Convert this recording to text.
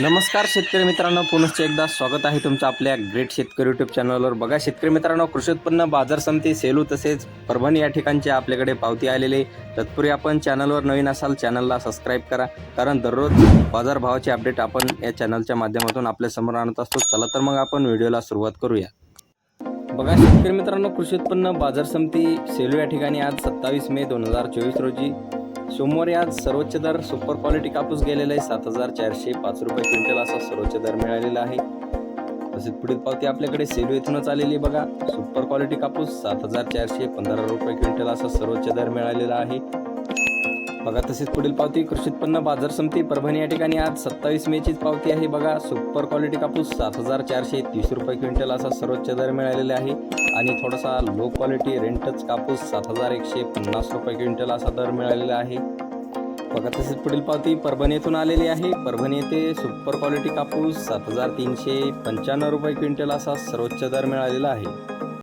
नमस्कार शेतकरी मित्रांनो पुनश्च एकदा स्वागत आहे तुमचं आपल्या ग्रेट शेतकरी युट्यूब चॅनलवर बघा शेतकरी मित्रांनो कृषी उत्पन्न बाजार समिती सेलू तसेच परभणी या ठिकाणचे आपल्याकडे पावती आलेले तत्पूर्वी आपण चॅनलवर नवीन असाल चॅनलला सबस्क्राईब करा. कारण दररोज बाजारभावाचे अपडेट आपण या चॅनलच्या माध्यमातून आपल्यासमोर आणत असतो. चला तर मग आपण व्हिडिओला सुरुवात करूया. बघा शेतकरी मित्रांनो कृषी उत्पन्न बाजार समिती सेलू या ठिकाणी आज सत्तावीस मे दोन हजार चोवीस रोजी सोमवारी आज सर्वोच्च दर सुपर क्वालिटी कापूस गेलेला आहे. सात हजार चारशे पाच रुपये क्विंटल असा सर्वोच्च दर मिळालेला आहे. तसेच पुढील पावती आपल्याकडे सेलू येथूनच आलेली आहे बघा. सुपर क्वालिटी कापूस सात हजार चारशे पंधरा रुपये क्विंटल असा सर्वोच्च दर मिळालेला आहे. बघा तसेच पुढील पावती कृषी उत्पन्न बाजार समिती परभणी या ठिकाणी आज सत्तावीस मेचीच पावती आहे. बघा सुपर क्वालिटी कापूस सात हजार चारशे तीस रुपये क्विंटल असा सर्वोच्च दर मिळालेला आहे. आणि थोडासा लो क्वालिटी रेंटच कापूस सात हजार एकशे पन्नास रुपये क्विंटल असा दर मिळालेला आहे. बघा तसेच पुढील पावती परभणी येथून आलेली आहे. परभणी येथे सुपर क्वालिटी कापूस सात हजार तीनशे पंच्याण्णव रुपये क्विंटल असा सर्वोच्च दर मिळालेला आहे.